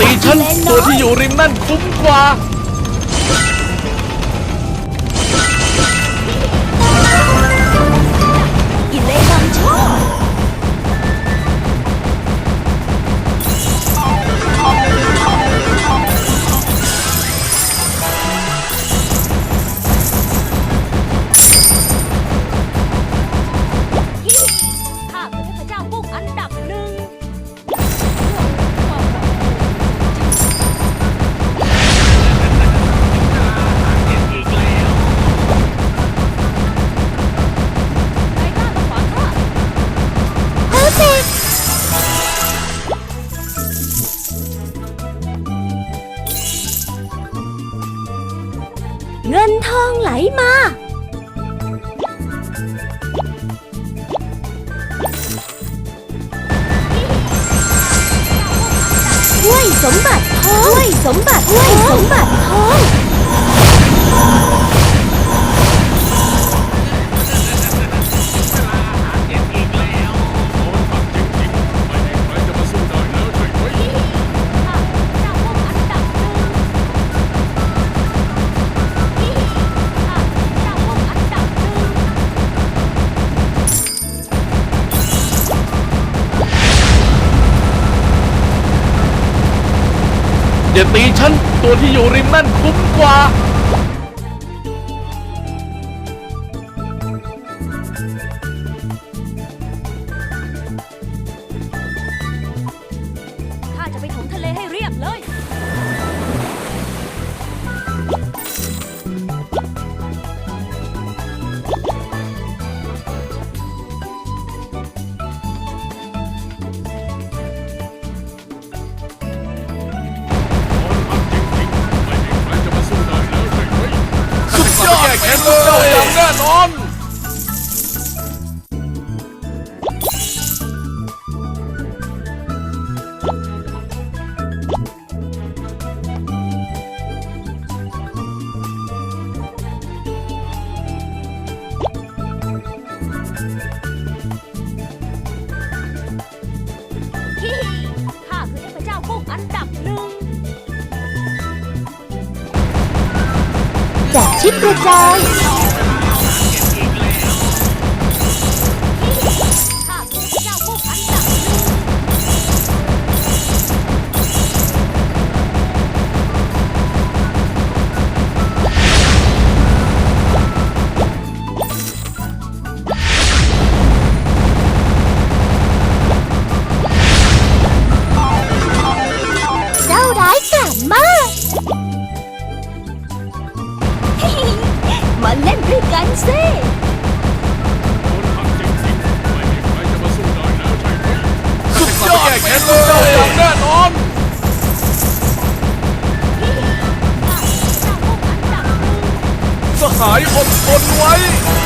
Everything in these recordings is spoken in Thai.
ตีฉันตัวที่อยู่ริมนั่นคุ้มกว่า เงินทองไหลมา ด้วยสมบัติทองด้วยสมบัติด้วยสมบัติทอง อย่ตีฉันตัวที่อยู่ริมนั่นคุ้มกว่า นอนข้าคือเทพเจ้ากุ้งอันดับหนึ่ง แจกชิปกระจายายอดทนไว้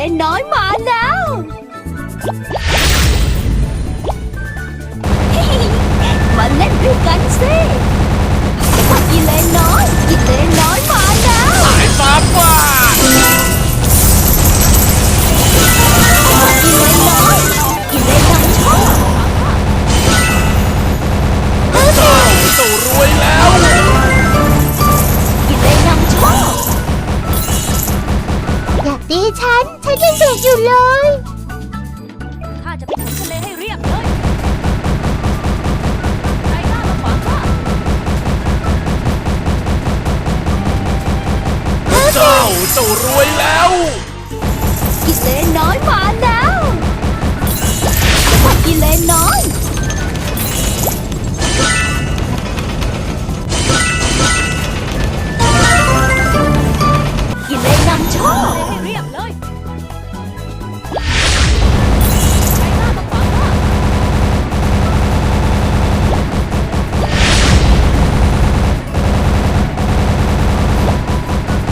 lên nói mà nào Mở lên rưu cánh xe Mặc เจ้ารวยแล้วกิเลนน้อยมาแล้วกกิเลนน้อย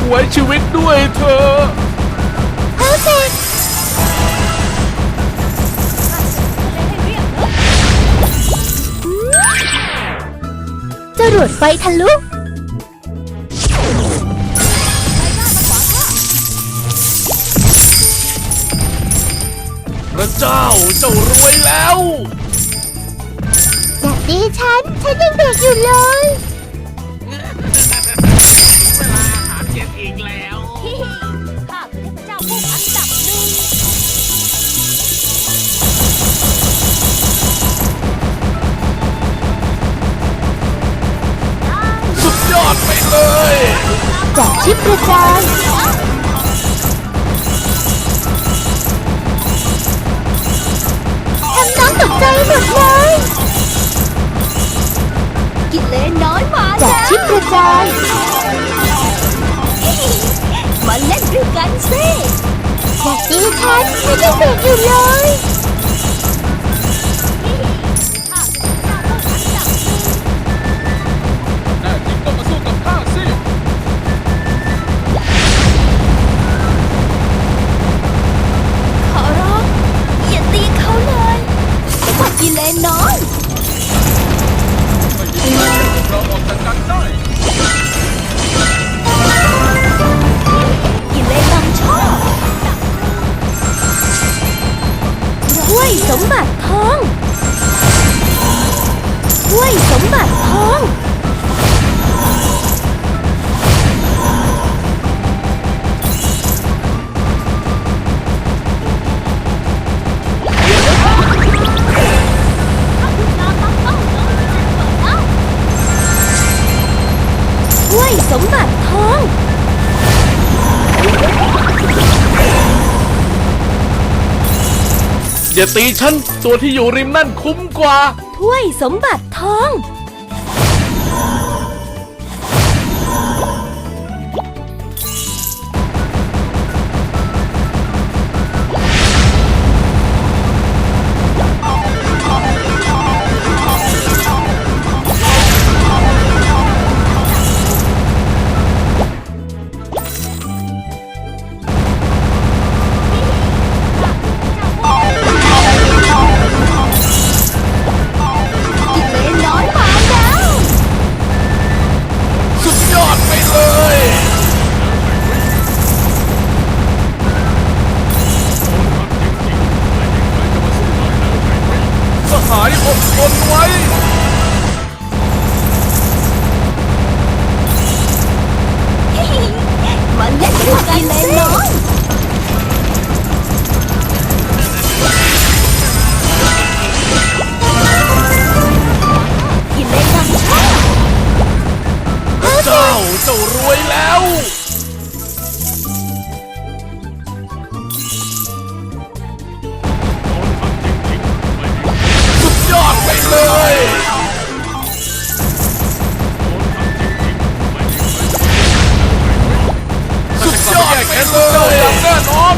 ไว้ชีวิตด้วยเธอเอร์เฟกให้เรียบเลยจรวดไฟทะลุพระเจ้าเจ้ารวยแล้วจากดีฉัน ฉันยังเด็กอยู่เลย อีกแล้ว ฮิฮิข้าคือเทพเจ้าผู้อันดับหนึ่ง สุดยอดไปเลย จากชิปประจานทำน้องตกใจหมดเลย กิเลนน้อยมาจากชิปประจานมาเล่ นด้วยกันสิจากดีฉันฉันยังเด็กอยู่เลยข้าคือเทพเจ้าผู้อันดับหนึ่งแน่จริงก็มาสู้กับข้าสิ ขอร้องอย่าตีเขาเลยพวกกิเลนน้อย ไม่ยินดีให้พวกเราออกจากกันได้ วยสมบัติทองถ้วยสมบัติทอง อย่าตีฉัน ตัวที่อยู่ริมนั่นคุ้มกว่า ถ้วยสมบัติทอง เลยสุดยอดไปเลยแน่นอน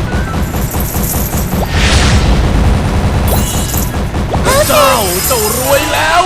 พระเจ้าเจ้ารวยแล้ว